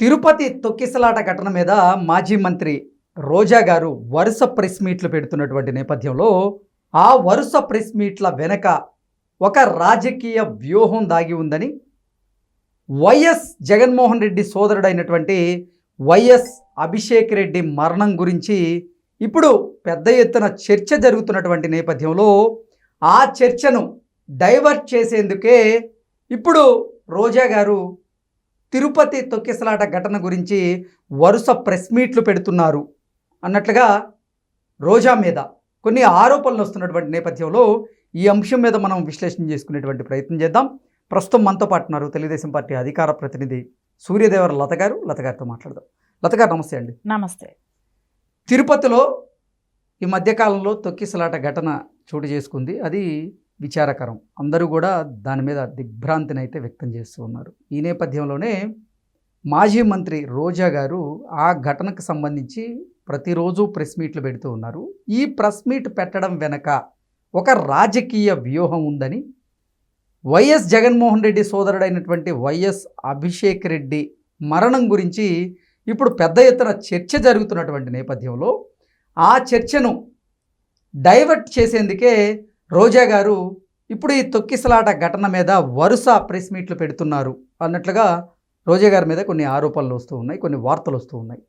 తిరుపతి తొక్కిసలాట ఘటన మీద మాజీ మంత్రి రోజా గారు వరుస ప్రెస్ మీట్లు పెడుతున్నటువంటి నేపథ్యంలో ఆ వరుస ప్రెస్ మీట్ల వెనక ఒక రాజకీయ వ్యూహం దాగి ఉందని వైఎస్ జగన్మోహన్ రెడ్డి సోదరుడైనటువంటి వైఎస్ అభిషేక్ రెడ్డి మరణం గురించి ఇప్పుడు పెద్ద ఎత్తున చర్చ జరుగుతున్నటువంటి నేపథ్యంలో ఆ చర్చను డైవర్ట్ చేసేందుకే ఇప్పుడు రోజా గారు తిరుపతి తొక్కిసలాట ఘటన గురించి వరుస ప్రెస్ మీట్లు పెడుతున్నారు. అన్నట్లుగా రోజా మీద కొన్ని ఆరోపణలు వస్తున్నటువంటి నేపథ్యంలో ఈ అంశం మీద మనం విశ్లేషణ చేసుకునేటువంటి ప్రయత్నం చేద్దాం. ప్రస్తుతం మనతో పాటు ఉన్నారు తెలుగుదేశం పార్టీ అధికార ప్రతినిధి సూర్యదేవర లత గారు. లత గారితో మాట్లాడదాం. లత గారు నమస్తే అండి. నమస్తే. తిరుపతిలో ఈ మధ్యకాలంలో తొక్కిసలాట ఘటన చోటు చేసుకుంది. అది విచారకరం. అందరూ కూడా దాని మీద దిగ్భ్రాంతిని అయితే వ్యక్తం చేస్తూ ఉన్నారు. ఈ నేపథ్యంలోనే మాజీ మంత్రి రోజా గారు ఆ ఘటనకు సంబంధించి ప్రతిరోజు ప్రెస్ మీట్లు పెడుతూ ఉన్నారు. ఈ ప్రెస్ మీట్ పెట్టడం వెనక ఒక రాజకీయ వ్యూహం ఉందని వైఎస్ జగన్మోహన్ రెడ్డి సోదరుడైనటువంటి వైఎస్ అభిషేక్ రెడ్డి మరణం గురించి ఇప్పుడు పెద్ద ఎత్తున చర్చ జరుగుతున్నటువంటి నేపథ్యంలో ఆ చర్చను డైవర్ట్ చేసేందుకే రోజా గారు ఇప్పుడు ఈ తొక్కిసలాట ఘటన మీద వరుస ప్రెస్ మీట్లు పెడుతున్నారు అన్నట్లుగా రోజా గారి మీద కొన్ని ఆరోపణలు వస్తూ ఉన్నాయి కొన్ని వార్తలు వస్తూ ఉన్నాయి.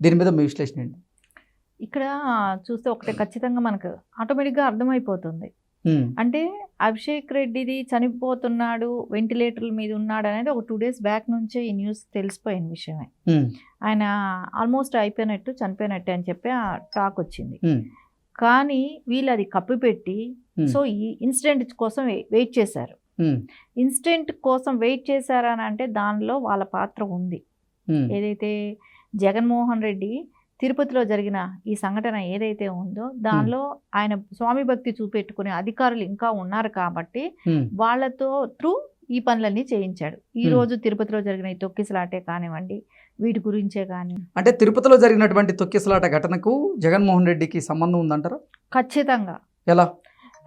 దీని మీద మీ విశ్లేషణ ఏంటి? ఇక్కడ చూస్తే ఒకటి ఖచ్చితంగా మనకు ఆటోమేటిక్గా అర్థమైపోతుంది. అంటే అభిషేక్ రెడ్డిది చనిపోతున్నాడు వెంటిలేటర్ల మీద ఉన్నాడు అనేది ఒక టూ డేస్ బ్యాక్ నుంచే ఈ న్యూస్ తెలిసిపోయిన విషయమే. ఆయన ఆల్మోస్ట్ అయిపోయినట్టు చనిపోయినట్టు అని చెప్పి ఆ టాక్ వచ్చింది. కానీ వీళ్ళు అది కప్పిపెట్టి సో ఈ ఇన్సిడెంట్ కోసం వెయిట్ చేశారు. ఇన్సిడెంట్ కోసం వెయిట్ చేశారని అంటే దానిలో వాళ్ళ పాత్ర ఉంది. ఉమ్, ఏదైతే జగన్మోహన్ రెడ్డి తిరుపతిలో జరిగిన ఈ సంఘటన ఏదైతే ఉందో దానిలో ఆయన స్వామి భక్తి చూపెట్టుకునే అధికారులు ఇంకా ఉన్నారు కాబట్టి వాళ్ళతో త్రూ ఈ పనులన్నీ చేయించాడు. ఈ Hmm. రోజు తిరుపతిలో జరిగిన ఈ తొక్కిసలాటే కానివ్వండి వీటి గురించే కానీ. అంటే తిరుపతిలో జరిగినటువంటి తొక్కిసలాట ఘటనకు జగన్మోహన్ రెడ్డికి సంబంధం ఉందంటారా? ఖచ్చితంగా. ఎలా?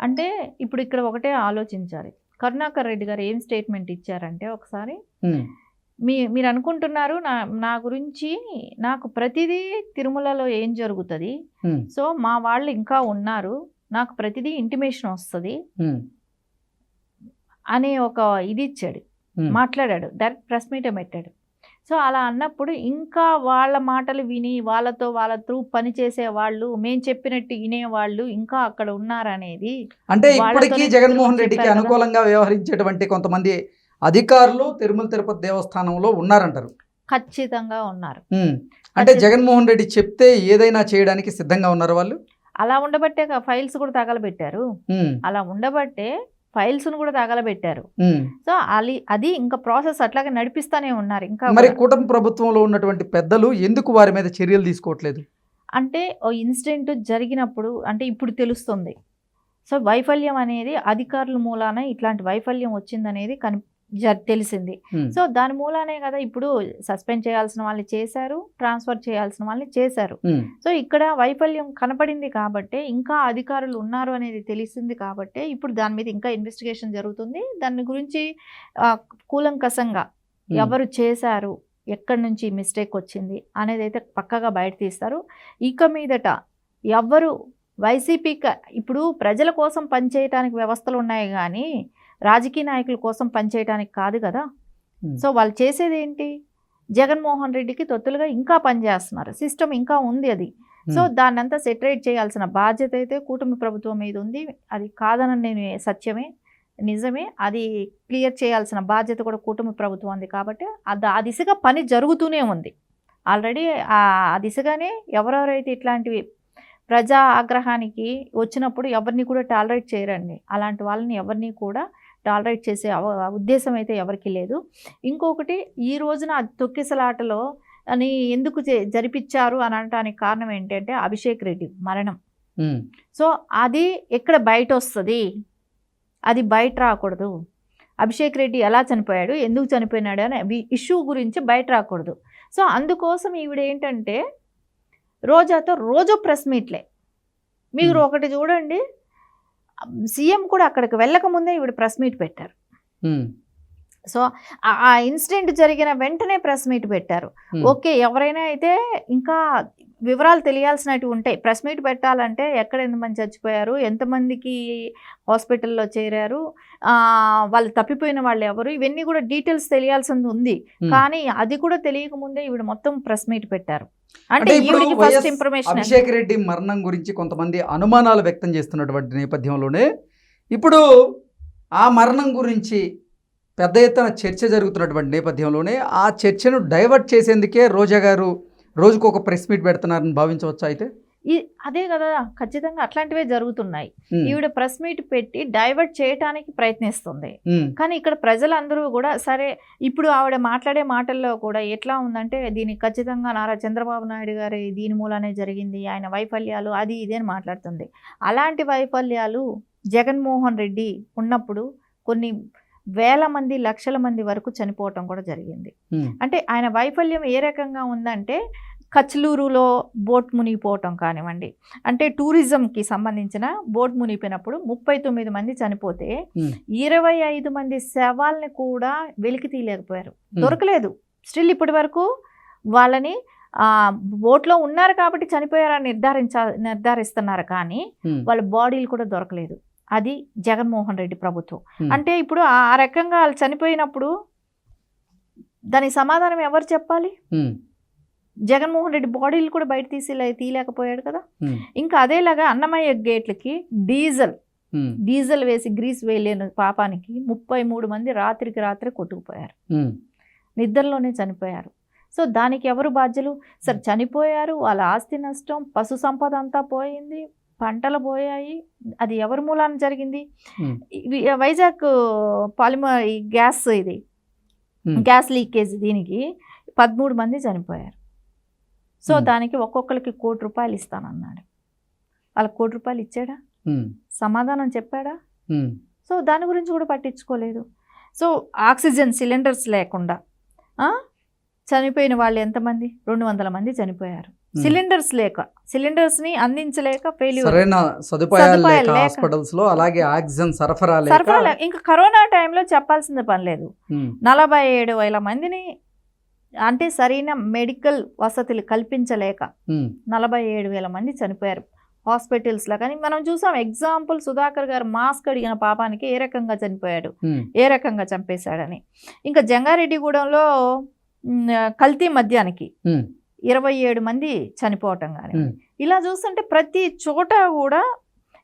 అంటే ఇప్పుడు ఇక్కడ ఒకటే ఆలోచించాలి. కరుణాకర్ రెడ్డి గారు ఏం స్టేట్మెంట్ ఇచ్చారంటే ఒకసారి మీ మీరు అనుకుంటున్నారు నా నా గురించి నాకు ప్రతిదీ తిరుమలలో ఏం జరుగుతుంది? సో మా వాళ్ళు ఇంకా ఉన్నారు నాకు ప్రతిదీ ఇంటిమేషన్ వస్తుంది అనే ఒక ఇది ఇచ్చాడు. మాట్లాడాడు. డైరెక్ట్ ప్రెస్ మీటే పెట్టాడు. సో అలా అన్నప్పుడు ఇంకా వాళ్ళ మాటలు విని వాళ్ళతో వాళ్ళ త్రూ పనిచేసే వాళ్ళు మేము చెప్పినట్టు వినేవాళ్ళు ఇంకా అక్కడ ఉన్నారనేది అంటే ఇప్పటికీ జగన్మోహన్ రెడ్డికి. అనుకూలంగా వ్యవహరించేటువంటి కొంతమంది అధికారులు తిరుమల తిరుపతి దేవస్థానంలో ఉన్నారంటారు. ఖచ్చితంగా ఉన్నారు. అంటే జగన్మోహన్ రెడ్డి చెప్తే ఏదైనా చేయడానికి సిద్ధంగా ఉన్నారు వాళ్ళు? అలా ఉండబట్టే ఫైల్స్ కూడా తగలబెట్టారు. అలా ఉండబట్టే ఫైల్స్ను కూడా తగలబెట్టారు. సో అది అది ఇంకా ప్రాసెస్ అట్లాగే నడిపిస్తానే ఉన్నారు ఇంకా మరి. కూటమి ప్రభుత్వంలో ఉన్నటువంటి పెద్దలు ఎందుకు వారి మీద చర్యలు తీసుకోవట్లేదు అంటే ఓ ఇన్సిడెంట్ జరిగినప్పుడు అంటే ఇప్పుడు తెలుస్తుంది సో వైఫల్యం అనేది అధికారుల మూలాన ఇట్లాంటి వైఫల్యం వచ్చిందనేది కని తెలిసింది. సో దాని మూలానే కదా ఇప్పుడు సస్పెండ్ చేయాల్సిన వాళ్ళని చేశారు ట్రాన్స్ఫర్ చేయాల్సిన వాళ్ళని చేశారు. సో ఇక్కడ వైఫల్యం కనపడింది కాబట్టి ఇంకా అధికారులు ఉన్నారు అనేది తెలిసింది కాబట్టి ఇప్పుడు దాని మీద ఇంకా ఇన్వెస్టిగేషన్ జరుగుతుంది. దాని గురించి ఉమ్, ఎవరు చేశారు ఎక్కడి నుంచి మిస్టేక్ వచ్చింది అనేది అయితే పక్కగా బయట తీస్తారు. ఇక మీదట ఎవరు వైసీపీ ఇప్పుడు ప్రజల కోసం పనిచేయటానికి వ్యవస్థలు ఉన్నాయి కానీ రాజకీయ నాయకుల కోసం పనిచేయటానికి కాదు కదా. సో వాళ్ళు చేసేది ఏంటి? జగన్మోహన్ రెడ్డికి తొత్తులుగా ఇంకా పనిచేస్తున్నారు సిస్టమ్ ఇంకా ఉంది అది. సో ఉమ్, దాన్ని అంతా సెటరేట్ చేయాల్సిన బాధ్యత అయితే కూటమి ప్రభుత్వం మీద ఉంది. అది కాదని నేను సత్యమే నిజమే. అది క్లియర్ చేయాల్సిన బాధ్యత కూడా కూటమి ప్రభుత్వం ఉంది కాబట్టి అది ఆ దిశగా పని జరుగుతూనే ఉంది. ఆల్రెడీ ఆ దిశగానే ఎవరెవరైతే ఇట్లాంటివి ప్రజా ఆగ్రహానికి వచ్చినప్పుడు ఎవరిని కూడా టాలరేట్ చేయరండి. అలాంటి వాళ్ళని ఎవరిని కూడా టాలరేట్ చేసే ఉద్దేశం అయితే ఎవరికి లేదు. ఇంకొకటి ఈ రోజున తొక్కిసలాటలో అని ఎందుకు జరిపించారు అని అనడానికి కారణం ఏంటంటే అభిషేక్ రెడ్డి మరణం. సో అది ఎక్కడ బయట వస్తుంది అది బయట రాకూడదు. అభిషేక్ రెడ్డి ఎలా చనిపోయాడు? ఎందుకు చనిపోయినాడు? అనే ఇష్యూ గురించి బయట రాకూడదు. సో అందుకోసం ఈవిడ ఏంటంటే రోజాతో రోజు ప్రెస్ మీట్లే. మీరు. ఒకటి చూడండి. సీఎం కూడా అక్కడికి వెళ్ళక ముందే ఈవిడ ప్రెస్ మీట్ పెట్టారు. సో ఆ- ఇన్సిడెంట్ జరిగిన వెంటనే ప్రెస్ మీట్ పెట్టారు. ఓకే ఎవరైనా అయితే ఇంకా వివరాలు తెలియాల్సినవి ఉంటాయి. ప్రెస్ మీట్ పెట్టాలంటే ఎక్కడ ఎంతమంది చచ్చిపోయారు ఎంతమందికి హాస్పిటల్లో చేరారు ఆ, వాళ్ళు తప్పిపోయిన వాళ్ళు ఎవరు ఇవన్నీ కూడా డీటెయిల్స్ తెలియాల్సింది ఉంది. కానీ అది కూడా తెలియక ముందే ఈవిడ మొత్తం ప్రెస్ మీట్ పెట్టారు. అంటే ఫస్ట్ ఇన్ఫర్మేషన్ అభిషేక్ రెడ్డి మరణం గురించి కొంతమంది అనుమానాలు వ్యక్తం చేస్తున్నటువంటి నేపథ్యంలోనే ఇప్పుడు ఆ మరణం గురించి పెద్ద ఎత్తున చర్చ జరుగుతున్నటువంటి నేపథ్యంలోనే ఆ చర్చను డైవర్ట్ చేసేందుకే రోజా గారు రోజుకు ఒక ప్రెస్ మీట్ పెడుతున్నారని భావించవచ్చు అయితే? అదే కదా ఖచ్చితంగా అట్లాంటివే జరుగుతున్నాయి. ఈవిడ ప్రెస్ మీట్ పెట్టి డైవర్ట్ చేయటానికి ప్రయత్నిస్తుంది. కానీ ఇక్కడ ప్రజలందరూ కూడా సరే ఇప్పుడు ఆవిడ మాట్లాడే మాటల్లో కూడా ఎట్లా ఉందంటే దీనికి ఖచ్చితంగా నారా చంద్రబాబు నాయుడు గారి దీని మూలనే జరిగింది ఆయన వైఫల్యాలు అది ఇది అని మాట్లాడుతుంది. అలాంటి వైఫల్యాలు జగన్మోహన్ రెడ్డి ఉన్నప్పుడు కొన్ని వేల మంది లక్షల మంది వరకు చనిపోవటం కూడా జరిగింది. అంటే ఆయన వైఫల్యం ఏ రకంగా ఉందంటే కచ్లూరులో బోట్ మునిగిపోవటం కానివ్వండి. అంటే టూరిజంకి సంబంధించిన బోట్ మునిగిపోయినప్పుడు ముప్పై తొమ్మిది మంది చనిపోతే. ఇరవై ఐదు మంది శవాల్ని కూడా వెలికి తీయలేకపోయారు. దొరకలేదు. స్టిల్ ఇప్పటి వరకు వాళ్ళని ఆ, బోట్లో ఉన్నారు కాబట్టి చనిపోయారని నిర్ధారించ నిర్ధారిస్తున్నారు కానీ వాళ్ళ బాడీలు కూడా దొరకలేదు. అది జగన్మోహన్ రెడ్డి ప్రభుత్వం. అంటే ఇప్పుడు ఆ రకంగా వాళ్ళు చనిపోయినప్పుడు దానికి సమాధానం ఎవరు చెప్పాలి? జగన్మోహన్ రెడ్డి బాడీలు కూడా బయట తీసి తీయలేకపోయాడు కదా? ఇంకా అదేలాగా అన్నమయ్య గేట్లకి డీజిల్ డీజిల్ వేసి గ్రీస్ వేయలేని పాపానికి ముప్పై మూడు మంది రాత్రికి రాత్రి కొట్టుకుపోయారు. నిద్రలోనే చనిపోయారు. సో దానికి ఎవరు బాధ్యులు? సరే చనిపోయారు వాళ్ళ ఆస్తి నష్టం పశు సంపద అంతా పోయింది. పంటలు పోయాయి. అది ఎవరి మూలాన జరిగింది? వైజాగ్ పాలిమర్ ఈ గ్యాస్ ఇది. గ్యాస్ లీకేజ్ దీనికి పదమూడు మంది చనిపోయారు. సో. దానికి ఒక్కొక్కరికి కోటి రూపాయలు ఇస్తానన్నాడు. వాళ్ళకి కోటి రూపాయలు ఇచ్చాడా? సమాధానం చెప్పాడా? సో దాని గురించి కూడా పట్టించుకోలేదు. సో ఆక్సిజన్ సిలిండర్స్ లేకుండా చనిపోయిన వాళ్ళు ఎంతమంది? రెండు వందల మంది చనిపోయారు. సిలిండర్స్ లేక సిలిండర్స్ని అందించలేక ఫెయిల్యూర్ సరైన సదుపాయాలు లేక. హాస్పిటల్స్లో అలాగే ఆక్సిజన్ సరఫరా లేక. సరఫరా లే- ఇంకా కరోనా టైంలో చెప్పాల్సిన పని లేదు. నలభై ఏడు వేల మందిని అంటే సరైన మెడికల్ వసతులు కల్పించలేక నలభై ఏడు వేల మంది చనిపోయారు హాస్పిటల్స్లో. కానీ మనం చూసాం ఎగ్జాంపుల్ సుధాకర్ గారు మాస్క్ అడిగిన పాపానికి ఏ రకంగా చనిపోయాడు? ఏ రకంగా చంపేశాడని. ఇంకా జంగారెడ్డిగూడెంలో కల్తీ మద్యానికి ఇరవై ఏడు మంది చనిపోవటం కానీ. ఇలా చూస్తుంటే ప్రతి చోట కూడా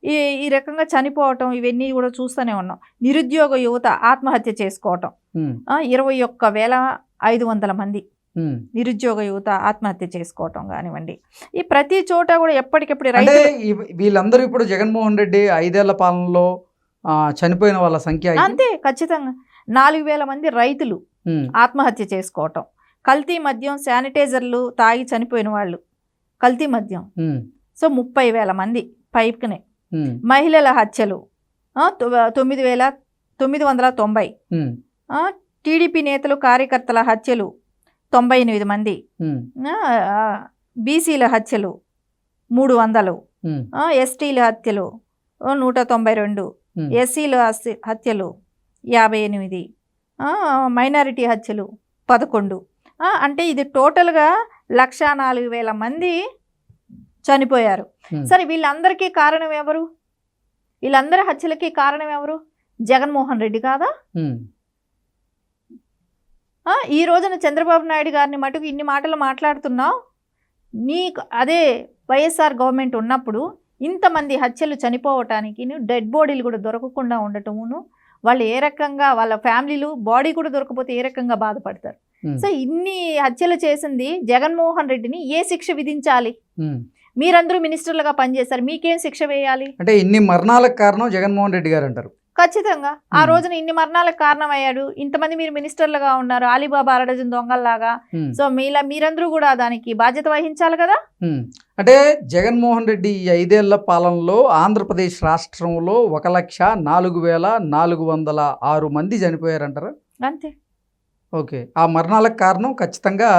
ఈ ఈ రకంగా చనిపోవటం ఇవన్నీ కూడా చూస్తూనే ఉన్నాం. నిరుద్యోగ యువత ఆత్మహత్య చేసుకోవటం. ఇరవై ఒక్క వేల ఐదు వందల మంది. నిరుద్యోగ యువత ఆత్మహత్య చేసుకోవటం కానివ్వండి. ఈ ప్రతి చోట కూడా ఎప్పటికెప్పుడు అంటే రైతు వీళ్ళందరూ ఇప్పుడు జగన్మోహన్ రెడ్డి ఐదేళ్ళ పాలనలో చనిపోయిన వాళ్ళ సంఖ్య అంతే ఖచ్చితంగా. నాలుగు వేల మంది రైతులు ఆత్మహత్య చేసుకోవటం. కల్తీ మద్యం శానిటైజర్లు తాగి చనిపోయిన వాళ్ళు. కల్తీ మద్యం. సో ముప్పై వేల మంది పైప్కనే. మహిళల హత్యలు. తొమ్మిది వేల తొమ్మిది వందల తొంభై. టీడీపీ నేతలు కార్యకర్తల హత్యలు తొంభై ఎనిమిది మంది. బీసీల హత్యలు మూడు వందలు. ఎస్టీల హత్యలు నూట తొంభై రెండు. ఎస్సీల హత్యలు యాభై ఎనిమిది. మైనారిటీ హత్యలు పదకొండు. అంటే ఇది టోటల్గా లక్ష నాలుగు వేల మంది చనిపోయారు. సరే వీళ్ళందరికీ కారణం ఎవరు? వీళ్ళందరి హత్యలకి కారణం ఎవరు? జగన్మోహన్ రెడ్డి కాదా? ఈ రోజున చంద్రబాబు నాయుడు గారిని మటుకు ఇన్ని మాటలు మాట్లాడుతున్నావు. నీకు అదే వైఎస్ఆర్ గవర్నమెంట్ ఉన్నప్పుడు ఇంతమంది హత్యలు చనిపోవటానికి డెడ్ బాడీలు కూడా దొరకకుండా ఉండటమును వాళ్ళు ఏ రకంగా వాళ్ళ ఫ్యామిలీలు బాడీ కూడా దొరకపోతే ఏ రకంగా బాధపడతారు? సో ఇన్ని హత్యలు చేసింది జగన్మోహన్ రెడ్డిని ఏ శిక్ష విధించాలి. మీరందరూ మినిస్టర్లుగా పనిచేస్తారు మీకేం శిక్ష వేయాలి? అంటే ఇన్ని మరణాలకు కారణం జగన్మోహన్ రెడ్డి గారు అంటారు. ఖచ్చితంగా. ఆ. రోజున ఇన్ని మరణాలకు కారణమయ్యాడు. ఇంతమంది మీరు మినిస్టర్లుగా ఉన్నారు అలీబాబా అరడజన్ దొంగల్లాగా. సో మీలా మీరందరూ కూడా దానికి బాధ్యత వహించాలి కదా. అంటే జగన్మోహన్ రెడ్డి ఈ ఐదేళ్ళ పాలనలో ఆంధ్రప్రదేశ్ రాష్ట్రంలో ఒక లక్ష నాలుగు వేల నాలుగు వందల ఆరు మంది చనిపోయారంటారా. అంతే. ఓకే. ఆ మరణాలకు కారణం ఖచ్చితంగా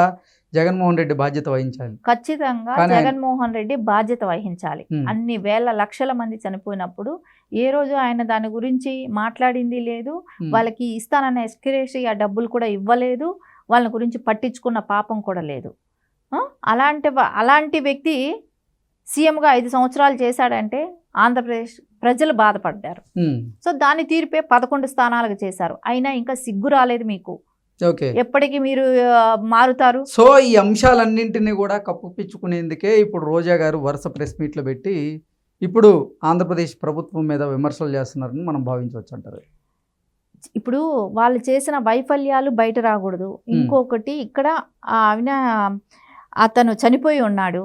జగన్మోహన్ రెడ్డి బాధ్యత వహించాలి. ఖచ్చితంగా జగన్మోహన్ రెడ్డి బాధ్యత వహించాలి. అన్ని వేల లక్షల మంది చనిపోయినప్పుడు ఏ రోజు ఆయన దాని గురించి మాట్లాడింది లేదు. వాళ్ళకి ఇస్తానన్న ఎస్కిరేసి ఆ డబ్బులు కూడా ఇవ్వలేదు. వాళ్ళ గురించి పట్టించుకున్న పాపం కూడా లేదు? అలాంటి అలాంటి వ్యక్తి సీఎంగా ఐదు సంవత్సరాలు చేశాడంటే ఆంధ్రప్రదేశ్ ప్రజలు బాధపడ్డారు. సో దాని తీర్పే పదకొండు స్థానాలకు చేశారు. అయినా ఇంకా సిగ్గు రాలేదు మీకు. ఎప్పటికి మీరు మారుతారు? సో ఈ అంశాలన్నింటినీ కూడా కప్పుపిచ్చుకునేందుకే ఇప్పుడు రోజా గారు వరుస ప్రెస్ మీట్లు పెట్టి ఇప్పుడు ఆంధ్రప్రదేశ్ ప్రభుత్వం మీద విమర్శలు చేస్తున్నారని మనం భావించవచ్చు అంటారు ఇప్పుడు వాళ్ళు చేసిన వైఫల్యాలు బయట రాకూడదు. ఇంకొకటి ఇక్కడ ఆయన అతను చనిపోయి ఉన్నాడు?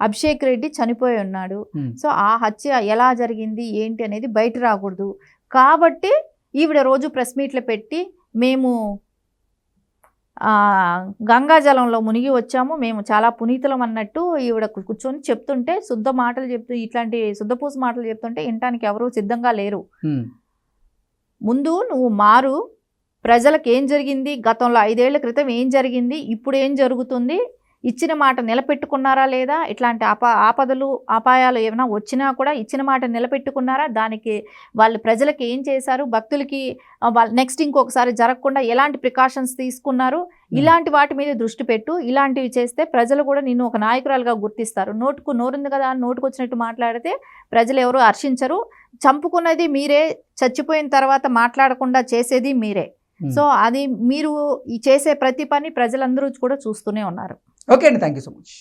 అభిషేక్ రెడ్డి చనిపోయి ఉన్నాడు. సో ఆ హత్య ఎలా జరిగింది ఏంటి అనేది బయట రాకూడదు. కాబట్టి ఈవిడ రోజు ప్రెస్ మీట్లు పెట్టి మేము గంగాజలంలో మునిగి వచ్చాము. మేము చాలా పునీతులం అన్నట్టు ఈవిడ కూర్చొని చెప్తుంటే శుద్ధ మాటలు చెప్తూ ఇట్లాంటి శుద్ధపూస మాటలు చెప్తుంటే వినటానికి ఎవరూ సిద్ధంగా లేరు. ముందు నువ్వు మారు. ప్రజలకు ఏం జరిగింది? గతంలో ఐదేళ్ళ క్రితం ఏం జరిగింది? ఇప్పుడు ఏం జరుగుతుంది? ఇచ్చిన మాట నిలబెట్టుకున్నారా లేదా? ఇట్లాంటి ఆపా ఆపదలు అపాయాలు ఏమైనా వచ్చినా కూడా ఇచ్చిన మాట నిలబెట్టుకున్నారా? దానికి వాళ్ళు ప్రజలకు ఏం చేశారు? భక్తులకి వాళ్ళ నెక్స్ట్ ఇంకొకసారి జరగకుండా ఎలాంటి ప్రికాషన్స్ తీసుకున్నారు? ఇలాంటి వాటి మీద దృష్టి పెట్టు. ఇలాంటివి చేస్తే ప్రజలు కూడా నిన్ను ఒక నాయకురాలుగా గుర్తిస్తారు. నోటుకు నోరుంది కదా అని నోటుకు వచ్చినట్టు మాట్లాడితే ప్రజలు ఎవరు హర్షించరు. చంపుకున్నది మీరే చచ్చిపోయిన తర్వాత మాట్లాడకుండా చేసేది మీరే. సో అది మీరు చేసే ప్రతి పని ప్రజలందరూ కూడా చూస్తూనే ఉన్నారు. ఓకే అండి థ్యాంక్ యూ సో మచ్